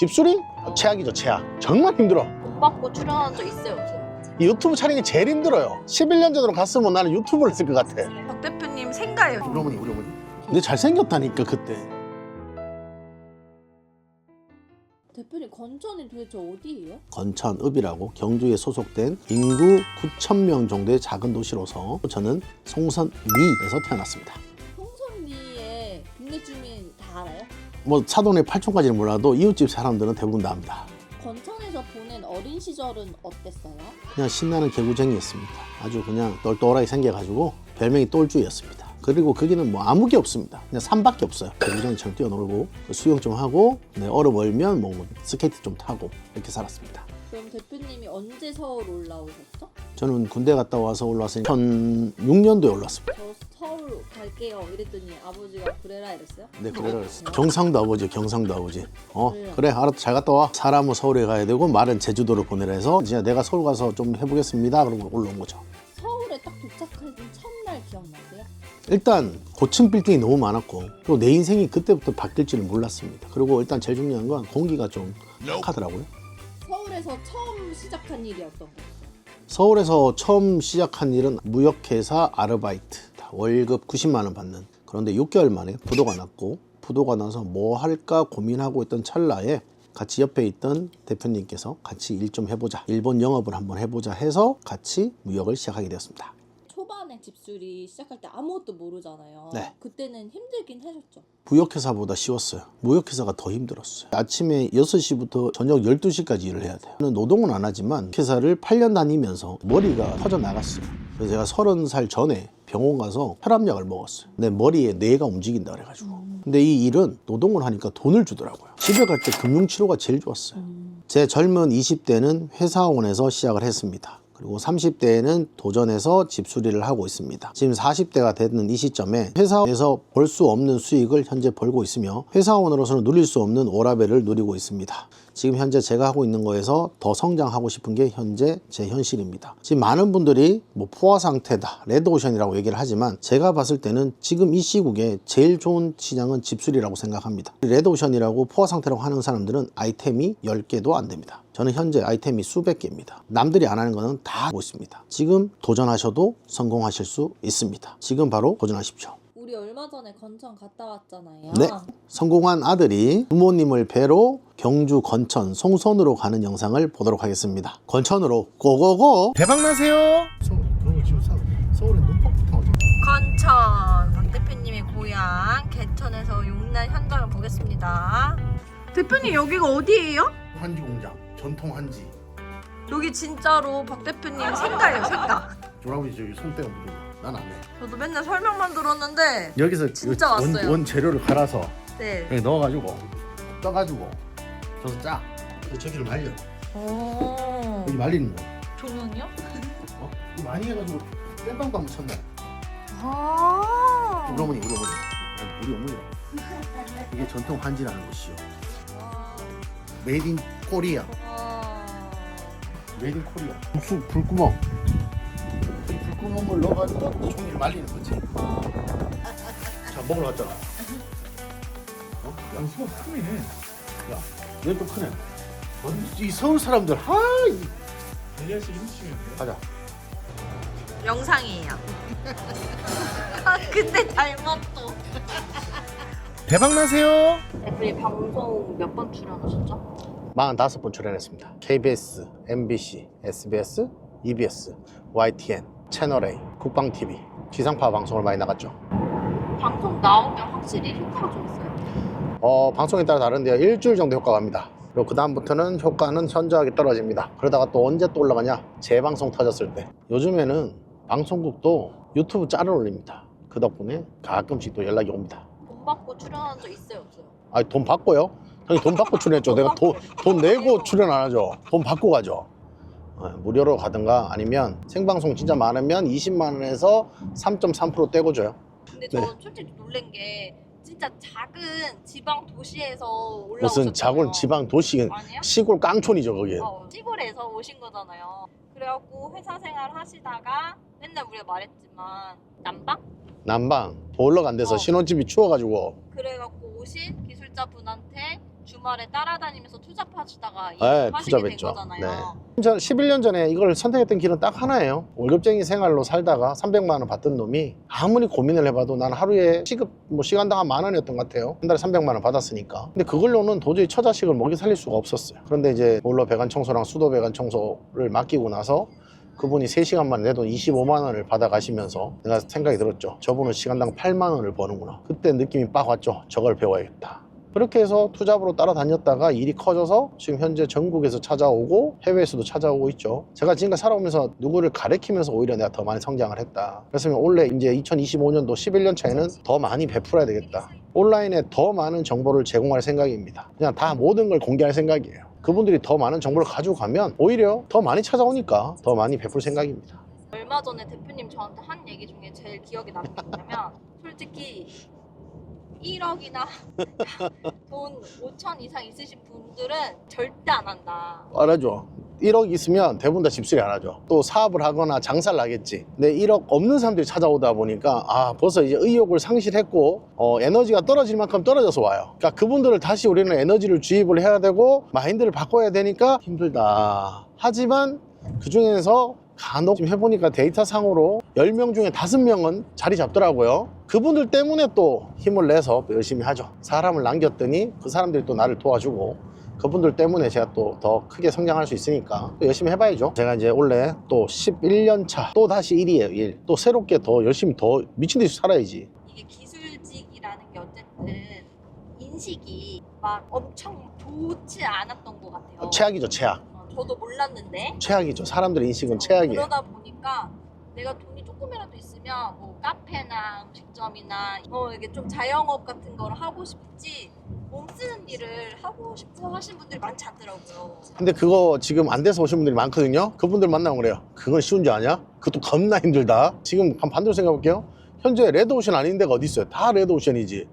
집수리? 최악이죠 최악 정말 힘들어 돈 받고 출연한 적 있어요 없어요? 이 유튜브 촬영이 제일 힘들어요 11년 전으로 갔으면 나는 유튜브를 쓸것 같아 박 대표님 생가예요. 우리 어머니 우리 어머니 근데 잘생겼다니까 그때 대표님 건천이 도대체 어디예요? 건천읍이라고 경주에 소속된 인구 9천 명 정도의 작은 도시로서 저는 송선리에서 태어났습니다 뭐 사돈의 팔촌까지는 몰라도 이웃집 사람들은 대부분 다 압니다 건천에서 보낸 어린 시절은 어땠어요? 그냥 신나는 개구쟁이였습니다. 아주 그냥 똘똘하게 생겨가지고 별명이 똘주였습니다. 그리고 거기는 뭐 아무 게 없습니다. 그냥 산밖에 없어요. 개구쟁이처럼 뛰어놀고 수영 좀 하고 네, 얼어 멀면 뭐 스케이트 좀 타고 이렇게 살았습니다. 그럼 대표님이 언제 서울 올라오셨죠? 저는 군대 갔다 와서 올라왔으니 2006년도에 올랐습니다. 저 서울 갈게요 이랬더니 아버지가 그래라 이랬어요? 네, 그래라 그랬어요. 경상도 아버지, 경상도 아버지. 어, 그래요. 그래, 알았다, 잘 갔다 와. 사람은 서울에 가야 되고 말은 제주도로 보내라 해서 이제 내가 서울 가서 좀 해보겠습니다. 그러고 올라온 거죠. 서울에 딱 도착하신 첫날 기억나세요? 일단 고층 빌딩이 너무 많았고 또 내 인생이 그때부터 바뀔 줄을 몰랐습니다. 그리고 일단 제일 중요한 건 공기가 좀 약하더라고요. 서울에서 처음 시작한 일이 어떤 거였어요? 서울에서 처음 시작한 일은 무역회사 아르바이트 월급 90만 원 받는 그런데 6개월 만에 부도가 났고 부도가 나서 뭐 할까 고민하고 있던 찰나에 같이 옆에 있던 대표님께서 같이 일 좀 해보자 일본 영업을 한번 해보자 해서 같이 무역을 시작하게 되었습니다. 초반에 집수리 시작할 때 아무것도 모르잖아요. 네. 그때는 힘들긴 하셨죠. 무역회사보다 쉬웠어요. 무역회사가 더 힘들었어요. 아침에 6시부터 저녁 12시까지 일을 해야 돼요. 저는 노동은 안 하지만 회사를 8년 다니면서 머리가 터져 나갔어요. 그래서 제가 30살 전에 병원 가서 혈압약을 먹었어요. 내 머리에 뇌가 움직인다 그래가지고. 근데 이 일은 노동을 하니까 돈을 주더라고요. 집에 갈 때 금융치료가 제일 좋았어요. 제 젊은 20대는 회사원에서 시작을 했습니다. 그리고 30대에는 도전해서 집수리를 하고 있습니다. 지금 40대가 되는 이 시점에 회사에서 벌 수 없는 수익을 현재 벌고 있으며 회사원으로서는 누릴 수 없는 오라벨을 누리고 있습니다. 지금 현재 제가 하고 있는 거에서 더 성장하고 싶은 게 현재 제 현실입니다. 지금 많은 분들이 뭐 포화 상태다, 레드오션이라고 얘기를 하지만 제가 봤을 때는 지금 이 시국에 제일 좋은 시장은 집수리라고 생각합니다. 레드오션이라고 포화 상태라고 하는 사람들은 아이템이 10개도 안 됩니다. 저는 현재 아이템이 수백 개입니다. 남들이 안 하는 거는 다 하고 있습니다. 지금 도전하셔도 성공하실 수 있습니다. 지금 바로 도전하십시오. 우리 얼마 전에 건천 갔다 왔잖아요. 네. 성공한 아들이 부모님을 뵈러 경주 건천 송선으로 가는 영상을 보도록 하겠습니다. 건천으로 고고고! 대박나세요! 그러고 지금 서울에 눈폭부터 오죠. 건천 박 대표님의 고향 개천에서 용난 현장을 보겠습니다. 대표님 여기가 어디예요? 한지 공장, 전통 한지. 여기 진짜로 박 대표님 생가예요 생가. 조라버지 저기 손때가 묻은 난안 해. 저도 맨날 설명만 들었는데 여기서 진짜 원, 왔어요. 원 재료를 갈아서 네. 여기 넣어가지고 떠가지고 저서 짜. 저기를 말려. 오. 여기 말리는 거. 조명이요? 어? 이거 많이 해가지고 땜빵도 한번 쳤네. 아. 우리 어머니, 우리 어머니. 아니, 우리 어머니. 이게 전통 한지라는 것이요. 메이드 인 코리아. 메이드 인 코리아. 불, 불구멍. 이 불구멍을 넣어가지고 종이를 말리는 거지. 자, 먹으러 갔잖아. 어? 야, 수가 크네. 야, 얘도 크네. 어, 이 서울 사람들, 하, 이. 가자. 영상이에요. 아 근데 닮았어. 대박 나세요. 대표님 방송 몇 번 출연하셨죠? 45번 출연했습니다. KBS, MBC, SBS, EBS, YTN, 채널A, 국방TV, 지상파 방송을 많이 나갔죠. 방송 나오면 확실히 효과가 좀 있어요. 어, 방송에 따라 다른데요. 일주일 정도 효과가 갑니다. 그리고 그 다음부터는 효과는 현저하게 떨어집니다. 그러다가 또 언제 또 올라가냐? 재방송 터졌을 때. 요즘에는 방송국도 유튜브 짤을 올립니다. 그 덕분에 가끔씩 또 연락이 옵니다. 돈 받고 출연한 적 있어요 없어요? 아니 돈 받고요? 형이 돈 받고 출연했죠. 내가 돈, 돈 내고 출연 안 하죠. 돈 받고 가죠. 어, 무료로 가든가 아니면 생방송 진짜 많으면 20만 원에서 3.3% 떼고 줘요. 근데 네. 저 솔직히 놀란 게 진짜 작은 지방 도시에서 올라오셨잖아요. 무슨 작은 지방 도시 아니요? 시골 깡촌이죠 거기. 어, 시골에서 오신 거잖아요. 그래갖고 회사 생활 하시다가 맨날 우리가 말했지만 난방? 난방 보일러가 안 돼서 어. 신혼집이 추워가지고 그래갖고 오신 기술자분한테 주말에 따라다니면서 투잡하시다가 네, 하시게 된 투잡했죠. 거잖아요. 전 11년 전에 이걸 선택했던 길은 딱 하나예요. 월급쟁이 생활로 살다가 300만 원 받던 놈이 아무리 고민을 해봐도 난 하루에 시급 뭐 시간당 한 만 원이었던 것 같아요. 한 달에 300만 원 받았으니까. 근데 그걸로는 도저히 처자식을 먹이 살릴 수가 없었어요. 그런데 이제 몰러 배관 청소랑 수도 배관 청소를 맡기고 나서 그분이 3시간만 내도 25만 원을 받아가시면서 내가 생각이 들었죠. 저분은 시간당 8만 원을 버는구나. 그때 느낌이 빡 왔죠. 저걸 배워야겠다. 그렇게 해서 투잡으로 따라다녔다가 일이 커져서 지금 현재 전국에서 찾아오고 해외에서도 찾아오고 있죠. 제가 지금까지 살아오면서 누구를 가르치면서 오히려 내가 더 많이 성장을 했다. 그래서 올해 이제 2025년도 11년 차에는 더 많이 베풀어야 되겠다. 온라인에 더 많은 정보를 제공할 생각입니다. 그냥 다 모든 걸 공개할 생각이에요. 그분들이 더 많은 정보를 가지고 가면 오히려 더 많이 찾아오니까 더 많이 베풀 생각입니다. 얼마 전에 대표님 저한테 한 얘기 중에 제일 기억에 남는 게 뭐냐면 솔직히 1억이나 돈 5천 이상 있으신 분들은 절대 안 한다. 안 하죠. 1억 있으면 대부분 다 집수리 안 하죠. 또 사업을 하거나 장사를 하겠지. 근데 1억 없는 사람들이 찾아오다 보니까 아 벌써 이제 의욕을 상실했고 어, 에너지가 떨어질 만큼 떨어져서 와요. 그러니까 그분들을 다시 우리는 에너지를 주입을 해야 되고 마인드를 바꿔야 되니까 힘들다. 하지만 그 중에서 간혹 지금 해보니까 데이터 상으로 10명 중에 5명은 자리 잡더라고요. 그분들 때문에 또 힘을 내서 또 열심히 하죠. 사람을 남겼더니 그 사람들이 또 나를 도와주고 그분들 때문에 제가 또 더 크게 성장할 수 있으니까 또 열심히 해봐야죠. 제가 이제 원래 또 11년 차 또 다시 일이에요. 일. 또 새롭게 더 열심히 더 미친 듯이 살아야지. 이게 기술직이라는 게 어쨌든 인식이 막 엄청 좋지 않았던 것 같아요. 최악이죠, 최악. 어, 저도 몰랐는데 최악이죠. 사람들의 인식은 최악이에요. 그러다 보니까 내가 돈이 조금이라도 있으면 뭐 카페나 음식점이나 뭐 이게 좀 자영업 같은 걸 하고 싶지 몸 쓰는 일을 하고 싶어 하신 분들이 많지 않더라고요. 근데 그거 지금 안 돼서 오신 분들이 많거든요. 그분들 만나면 그래요. 그건 쉬운 줄 아냐? 그것도 겁나 힘들다. 지금 한 반대로 생각해 볼게요. 현재 레드오션 아닌 데가 어디 있어요? 다 레드오션이지.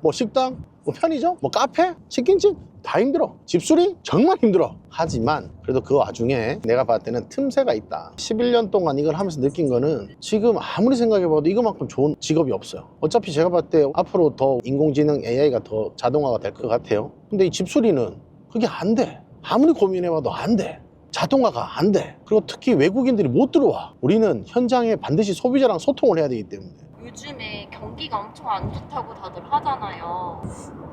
뭐 식당, 뭐 편의점, 뭐 카페, 치킨집 다 힘들어. 집수리 정말 힘들어. 하지만 그래도 그 와중에 내가 봤을 때는 틈새가 있다. 11년 동안 이걸 하면서 느낀 거는 지금 아무리 생각해봐도 이거만큼 좋은 직업이 없어요. 어차피 제가 봤을 때 앞으로 더 인공지능 AI가 더 자동화가 될 것 같아요. 근데 이 집수리는 그게 안 돼. 아무리 고민해봐도 안 돼. 자동화가 안 돼. 그리고 특히 외국인들이 못 들어와. 우리는 현장에 반드시 소비자랑 소통을 해야 되기 때문에. 요즘에 경기가 엄청 안 좋다고 다들 하잖아요.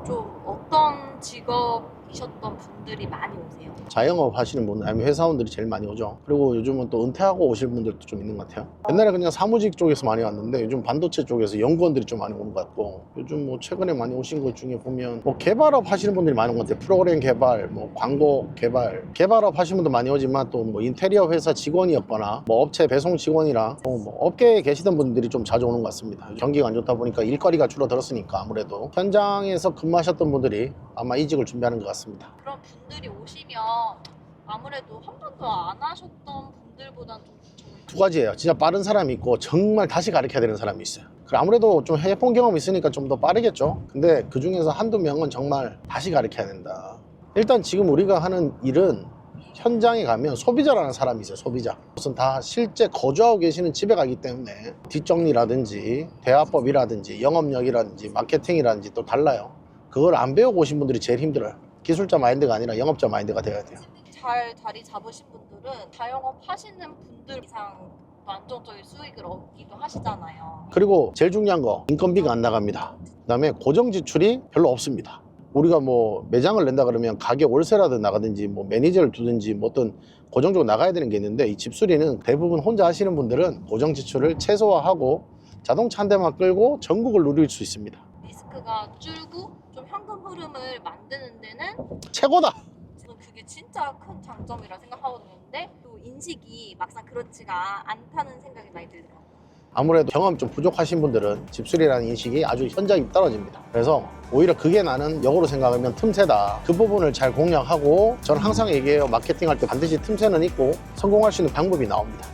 좀 어떤 직업 이셨던 분들이 많이 오세요? 자영업 하시는 분 아니면 회사원들이 제일 많이 오죠. 그리고 요즘은 또 은퇴하고 오실 분들도 좀 있는 것 같아요. 옛날에 그냥 사무직 쪽에서 많이 왔는데 요즘 반도체 쪽에서 연구원들이 좀 많이 오는 것 같고 요즘 뭐 최근에 많이 오신 것 중에 보면 뭐 개발업 하시는 분들이 많은 것 같아요. 프로그램 개발, 뭐 광고 개발, 개발업 하시는 분도 많이 오지만 또 뭐 인테리어 회사 직원이었거나 뭐 업체 배송 직원이라 어, 뭐 업계에 계시던 분들이 좀 자주 오는 것 같습니다. 경기가 안 좋다 보니까 일거리가 줄어들었으니까 아무래도 현장에서 근무하셨던 분들이 아마 이직을 준비하는 것 같습니다. 그런 분들이 오시면 아무래도 한 번도 안 하셨던 분들보다는 좀 두 가지예요. 진짜 빠른 사람이 있고 정말 다시 가르쳐야 되는 사람이 있어요. 아무래도 좀 해본 경험이 있으니까 좀 더 빠르겠죠. 근데 그 중에서 한두 명은 정말 다시 가르쳐야 된다. 일단 지금 우리가 하는 일은 현장에 가면 소비자라는 사람이 있어요. 소비자. 무슨 다 실제 거주하고 계시는 집에 가기 때문에 뒷정리라든지 대화법이라든지 영업력이라든지 마케팅이라든지 또 달라요. 그걸 안 배우고 오신 분들이 제일 힘들어요. 기술자 마인드가 아니라 영업자 마인드가 돼야 돼요. 잘 자리 잡으신 분들은 자영업 하시는 분들 이상 또 안정적인 수익을 얻기도 하시잖아요. 그리고 제일 중요한 거 인건비가 안 나갑니다. 그 다음에 고정 지출이 별로 없습니다. 우리가 뭐 매장을 낸다 그러면 가게 월세라도 나가든지 뭐 매니저를 두든지 뭐 어떤 고정적으로 나가야 되는 게 있는데 이 집수리는 대부분 혼자 하시는 분들은 고정 지출을 최소화하고 자동차 한 대만 끌고 전국을 누릴 수 있습니다. 리스크가 줄고 흐름을 만드는 데는 최고다. 저는 그게 진짜 큰 장점이라 생각하거든요. 근데 또 인식이 막상 그렇지가 않다는 생각이 많이 들더라고요. 아무래도 경험 좀 부족하신 분들은 집수리라는 인식이 아주 현저히 떨어집니다. 그래서 오히려 그게 나는 역으로 생각하면 틈새다. 그 부분을 잘 공략하고 저는 항상 얘기해요. 마케팅 할 때 반드시 틈새는 있고 성공할 수 있는 방법이 나옵니다.